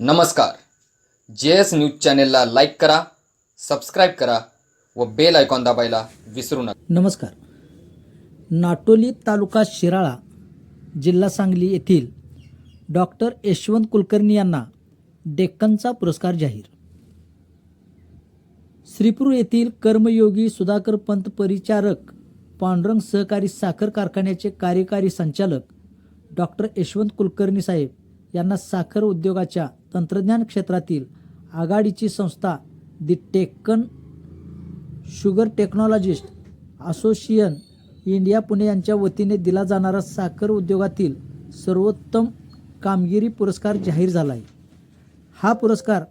नमस्कार. J S news चॅनेलला like करा सबस्क्राईब करा व बेल आयकॉन दाबायला विसरू नका. नमस्कार. नाटोली तालुका शिराळा जिल्हा सांगली येथील डॉक्टर यशवंत कुलकर्णी यांना डेक्कनचा पुरस्कार जाहीर. श्रीपूर येथील कर्मयोगी सुधाकर पंत परिचारक पांडुरंग सहकारी साखर कारखान्याचे कार्यकारी संचालक डॉक्टर यशवंत कुलकर्णी साहेब यांना साखर उद्योगाच्या तंत्रज्ञान क्षेत्रातील आघाडीची संस्था the Deccan sugar technologist association India Pune यांच्या वतीने दिला जाणारा साखर उद्योगातील सर्वोत्तम कामगिरी पुरस्कार जाहीर झाला आहे हा पुरस्कार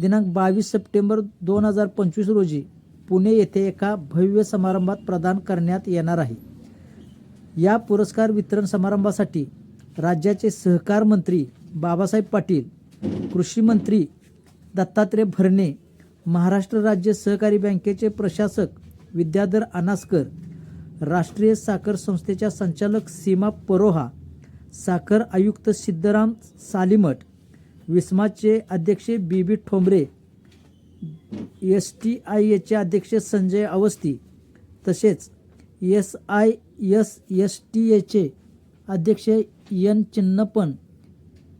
दिनांक बावीस सप्टेंबर दोन हजार पंचवीस रोजी पुणे येथे एका भव्य समारंभात प्रदान करण्यात येणार आहे. या पुरस्कार वितरण समारंभासाठी राज्याचे सहकार मंत्री बाबासाहेब पाटील कृषीमंत्री दत्तात्रय भरणे महाराष्ट्र राज्य सहकारी बँकेचे प्रशासक विद्याधर अनासकर राष्ट्रीय साखर संस्थेच्या संचालक सीमा परोहा साखर आयुक्त सिद्धराम सालिमठ विस्माचे अध्यक्ष B B Thombare S T I एचे अध्यक्ष संजय अवस्थी तसेच S I S S T एचे अध्यक्ष एन चिन्नपन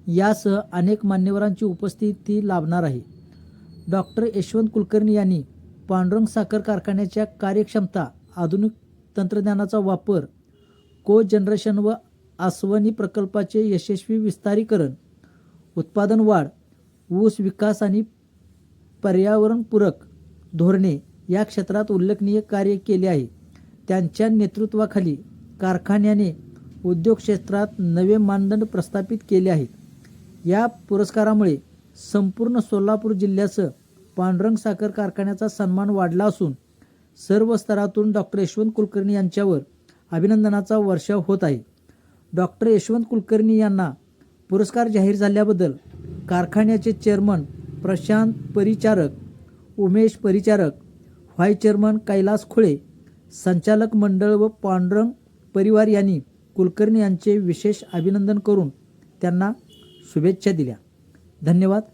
यासह अनेक मान्यवरांची उपस्थिती लाभणार आहे. डॉक्टर यशवंत कुलकर्णी यांनी पांडुरंग साखर कारखान्याच्या कार्यक्षमता आधुनिक तंत्रज्ञानाचा वापर को जनरेशन व आसवनी प्रकल्पाचे यशस्वी विस्तारीकरण उत्पादन वाढ ऊस विकास आणि पर्यावरणपूरक धोरणे या क्षेत्रात उल्लेखनीय कार्य केले आहे. त्यांच्या नेतृत्वाखाली कारखान्याने उद्योग क्षेत्रात नवे मानदंड प्रस्थापित केले आहेत. या पुरस्कारामुळे संपूर्ण सोलापूर जिल्ह्याचं पांडुरंग साखर कारखान्याचा सन्मान वाढला असून सर्व स्तरातून डॉक्टर यशवंत कुलकर्णी यांच्यावर अभिनंदनाचा वर्षाव होत आहे. डॉक्टर यशवंत कुलकर्णी यांना पुरस्कार जाहीर झाल्याबद्दल कारखान्याचे chairman Prashant Paricharak Umesh Paricharak vice chairman Kailas Khule संचालक मंडळ व पांडुरंग परिवार यांनी कुलकर्णी यांचे विशेष अभिनंदन करून त्यांना शुभेच्छा दिल्या. धन्यवाद.